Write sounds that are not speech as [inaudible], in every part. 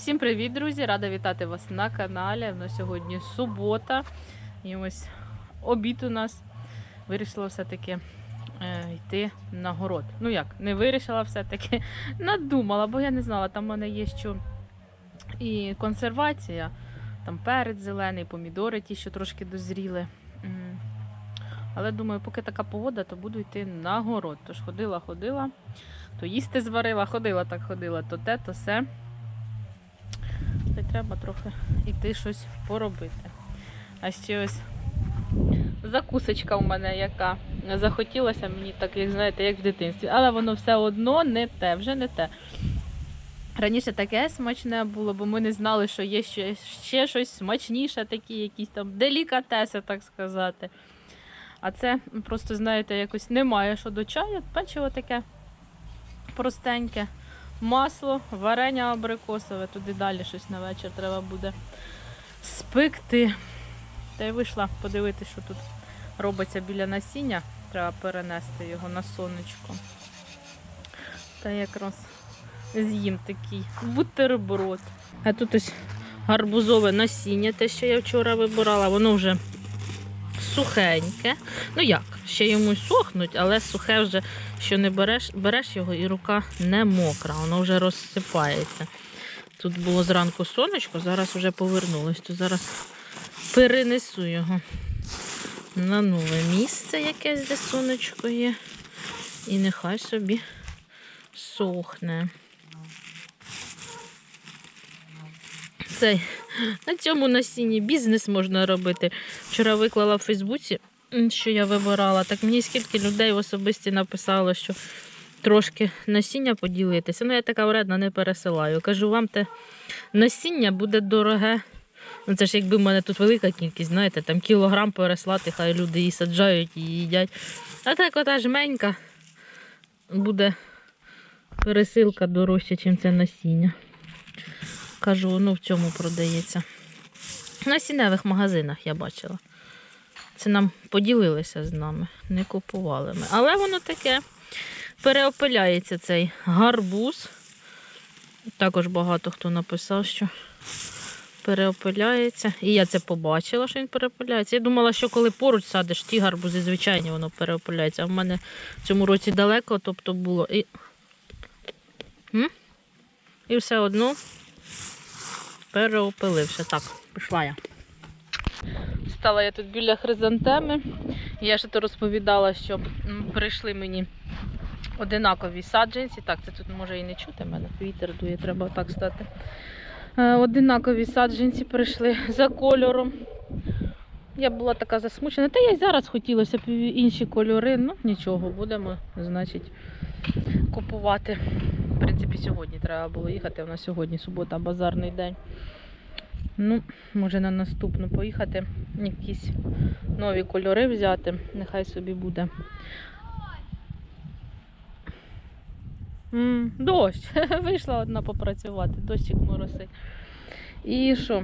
Всім привіт, друзі! Рада вітати вас на каналі. У нас сьогодні субота. І ось обід у нас вирішила все-таки е, йти на город. Ну як, не вирішила все-таки, [laughs] надумала, бо я не знала, там в мене є що і консервація, там перець зелений, помідори, ті, що трошки дозріли. Але думаю, поки така погода, то буду йти на город. Тож ходила, ходила, то їсти зварила, ходила так ходила, то те, то все. Та треба трохи йти щось поробити. А ще ось закусочка у мене, яка захотілося мені, так як знаєте, як в дитинстві. Але воно все одно не те, вже не те. Раніше таке смачне було, бо ми не знали, що є ще, ще щось смачніше, такі якісь там делікатеси, так сказати. А це просто, знаєте, якось немає що до чаю. Печиво таке простеньке масло, варення абрикосове, туди далі щось на вечір треба буде спекти. Та й вийшла подивитися, що тут робиться біля насіння. Треба перенести його на сонечко. Та якраз з'їм такий бутерброд. А тут ось гарбузове насіння, те, що я вчора вибирала, воно вже сухеньке. Ну як, ще йому сохнуть, але сухе вже, що не береш, береш його і рука не мокра, воно вже розсипається. Тут було зранку сонечко, зараз вже повернулось, то зараз перенесу його на нове місце якесь, де сонечко є. І нехай собі сохне. Цей, на цьому насінні бізнес можна робити. Вчора виклала в Фейсбуці, що я вибирала. Так мені скільки людей в особисті написало, що трошки насіння поділитися. Ну, я така вредна не пересилаю. Кажу, вам те насіння буде дороге. Ну, це ж якби в мене тут велика кількість, знаєте, там кілограм переслати, хай люди її саджають і їдять. А так ота жменька буде пересилка дорожча, ніж це насіння. Кажу, ну в цьому продається. На сіневих магазинах я бачила. Це нам поділилися з нами, не купували ми. Але воно таке переопиляється цей гарбуз. Також багато хто написав, що переопиляється. І я це побачила, що він переопиляється. Я думала, що коли поруч садиш ті гарбузи, звичайні, воно переопиляється. А в мене в цьому році далеко, тобто було. І, і все одно переопилився. Так, пішла я. Стала я тут біля хризантеми. Я ж то розповідала, що прийшли мені одинакові саджанці. Так, це тут може і не чути мене. Вітер дує, треба так стати. Е, Одинакові саджанці прийшли за кольором. Я була така засмучена. Та я й зараз хотілося інші кольори. Ну, нічого, будемо, значить, купувати. Принципі, сьогодні треба було їхати. У нас сьогодні субота, базарний день. Ну, може на наступну поїхати, якісь нові кольори взяти. Нехай собі буде. М, дощ. [laughs] Вийшла одна попрацювати, дощик моросить. І що?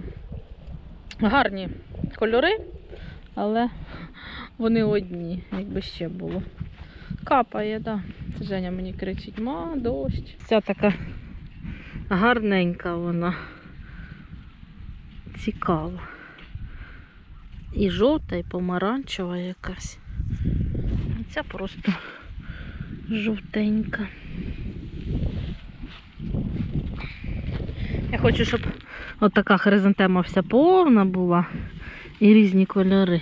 Гарні кольори, але вони одні, якби ще було. Капає, так. Да. Женя мені кричить, ма, дощ. Ця така гарненька вона. Цікава. І жовта, і помаранчева якась. Ця просто жовтенька. Я хочу, щоб от така хризантема вся повна була і різні кольори.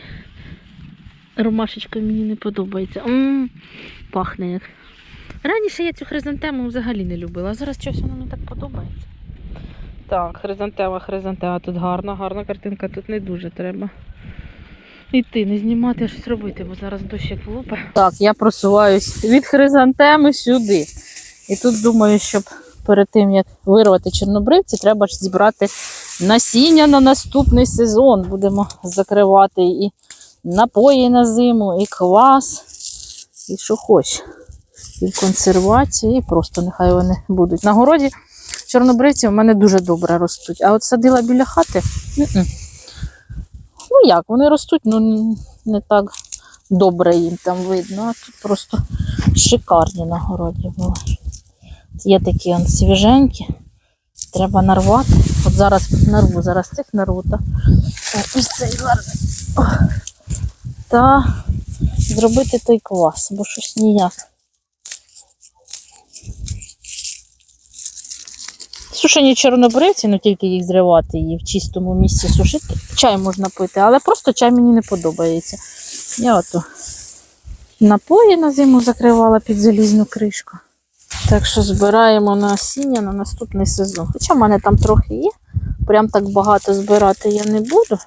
Ромашечка мені не подобається. М-м, пахне як. Раніше я цю хризантему взагалі не любила, а зараз щось воно мені так подобається. Так, хризантема, хризантема. Тут гарна, гарна картинка, тут не дуже треба. Іти, не знімати, а щось робити, бо зараз дощик лупе. Так, я просуваюсь від хризантеми сюди. І тут думаю, щоб перед тим, як вирвати чорнобривці, треба ж зібрати насіння на наступний сезон. Будемо закривати і напої на зиму, і квас, і що хоч. І в консервації, і просто нехай вони будуть. На городі чорнобривці в мене дуже добре ростуть. А от садила біля хати. м-м. Ну як, вони ростуть, ну не так добре їм там видно, а тут просто шикарні на городі були. Є такі он свіженькі, треба нарвати. зараз нарву, зараз цих нарву. Та, ось цей гарний. Та зробити той квас, бо щось ніяк. Сушені чорнобривці, ну тільки їх зривати і в чистому місці сушити. Чай можна пити, але просто чай мені не подобається. Я ото напої на зиму закривала під залізну кришку. Так що збираємо насіння на наступний сезон. Хоча в мене там трохи є. Прям так багато збирати я не буду.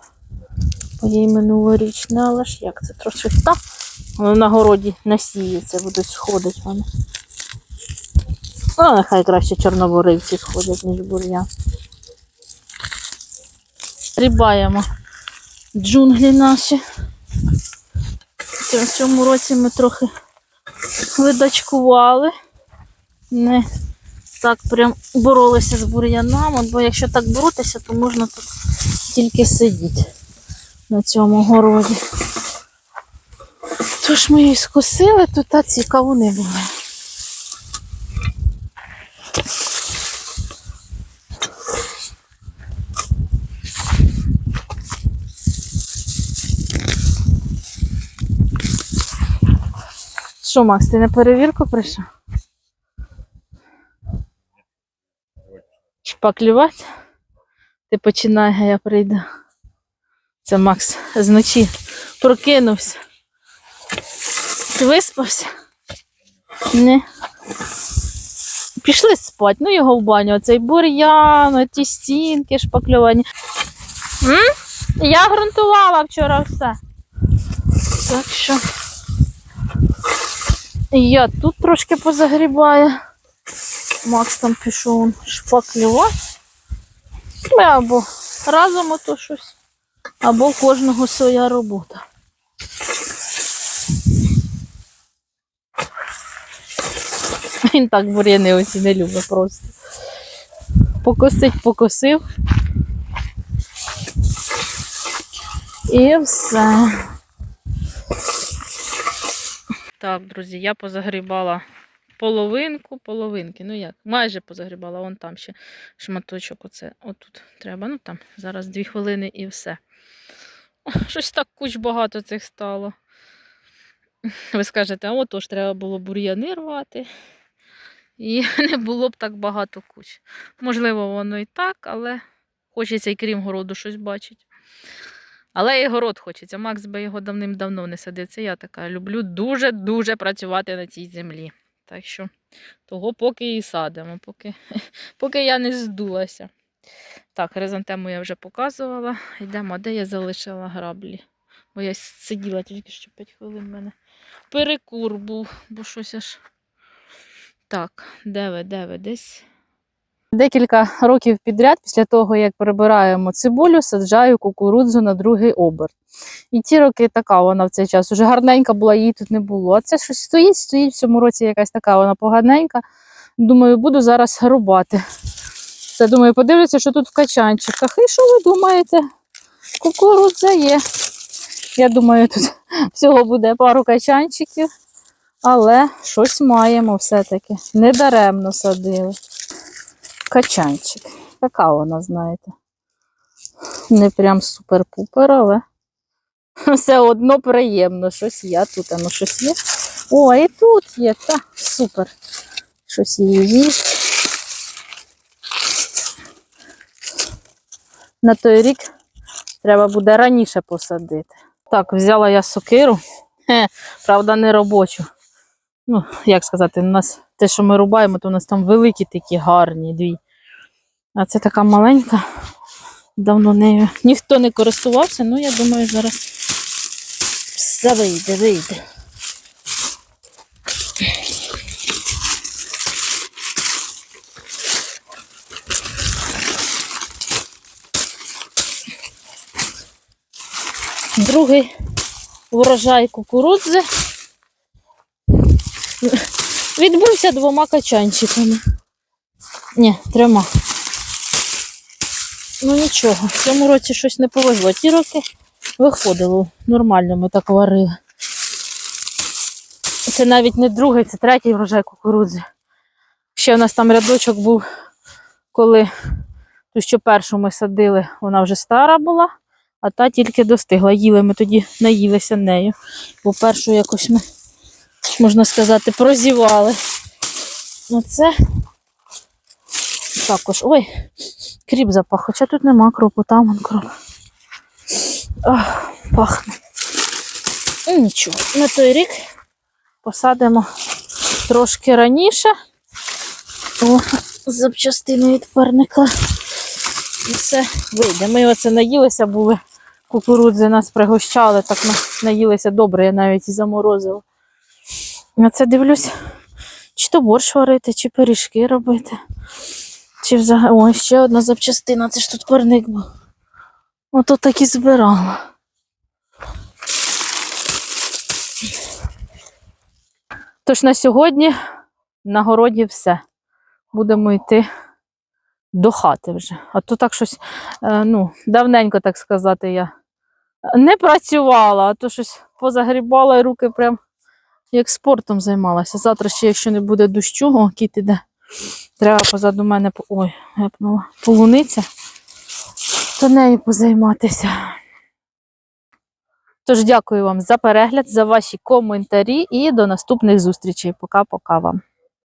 Бо є й минулорічне, але ж як це трошки так. Воно на городі насіється, будуть сходити вони. Ну, нехай краще чорноворивці сходять, ніж бур'ян. Рібаємо джунглі наші. В цьому році ми трохи видачкували. Не так прям боролися з бур'янами, бо якщо так боротися, то можна тут тільки сидіти на цьому городі. Тож ми її скосили, тут ці кавуни були. Що, Макс, ти на перевірку прийшов? Шпаклювати? Ти починай, а я прийду. Це Макс зночі прокинувся. Ти виспався? Не. Пішли спати, ну його в баню. Оцей бур'ян, ті стінки шпаклювані. М? Я ґрунтувала вчора все. Так що. Я тут трошки позагрібаю. Макс там пішов шпаклювати. Ми або разом ото щось, або кожного своя робота. Він так бур'яни оці не любить просто. Покосить, покосив. І все. Так, друзі, я позагрібала половинку, половинки. Ну як, майже позагрібала, вон там ще шматочок. Оце отут треба. Ну там зараз дві хвилини і все. Щось так куч багато цих стало. Ви скажете, а отож треба було бур'яни рвати. І [laughs] не було б так багато куч. Можливо, воно і так, але хочеться і крім городу щось бачити. Але і город хочеться. Макс би його давним-давно не садив. Це я така люблю дуже-дуже працювати на цій землі. Так що того поки і садимо, поки, [laughs] поки я не здулася. Так, хризантему я вже показувала. Йдемо, де я залишила граблі? Бо я сиділа тільки що 5 хвилин в мене. Перекур був, бо щось аж. Так, де ви, де ви? Десь. Декілька років підряд, після того, як прибираємо цибулю, саджаю кукурудзу на другий оберт. І ті роки така вона в цей час. Уже гарненька була, її тут не було. А це щось стоїть, стоїть в цьому році якась така вона поганенька. Думаю, буду зараз рубати. Це думаю, подивлюся, що тут в качанчиках. І що ви думаєте? Кукурудза є. Я думаю, тут [laughs] всього буде пару качанчиків, але щось маємо все-таки. Недаремно садили. Качанчик. Така вона, знаєте. Не прям супер-пупер, але [laughs] все одно приємно. Щось я тут, ну щось є. О, і тут є, та супер. Щось її їсть. На той рік треба буде раніше посадити. Так, взяла я сокиру. Правда, не робочу. Ну, як сказати, у нас те, що ми рубаємо, то у нас там великі такі гарні дві. А це така маленька. Давно нею ніхто не користувався, ну я думаю, зараз все вийде, вийде. Другий врожай кукурудзи відбувся двома качанчиками. Ні, трьома. Ну нічого, в цьому році щось не повезло. Ті роки виходило нормально, ми так варили. Це навіть не другий, це третій врожай кукурудзи. Ще у нас там рядочок був, коли Ту, що першу ми садили, вона вже стара була, а та тільки достигла. Їли ми тоді наїлися нею. Бо першу якось ми, можна сказати, прозівали. Оце також. Ой, кріп запах, хоча тут нема кропу, там он кроп. Ох, пахне. Ну, Нічого, на той рік посадимо трошки раніше. О, запчастини від парника. І все вийде. Ми оце наїлися, були кукурудзи нас пригощали, так наїлися добре, я навіть і заморозила. На це дивлюсь, чи то борщ варити, чи пиріжки робити. Чи взагалі. О, ще одна запчастина, це ж тут парник був. Ото так і збирала. Тож на сьогодні на городі все. Будемо йти до хати вже. А то так щось, е, ну, давненько, так сказати, я не працювала, а то щось позагрібала і руки прям як спортом займалася. Завтра ще, якщо не буде дощу, о, кіт іде. Треба позаду мене ой, гепнула, полуниця, то нею позайматися. Тож дякую вам за перегляд, за ваші коментарі і до наступних зустрічей. Пока-пока вам.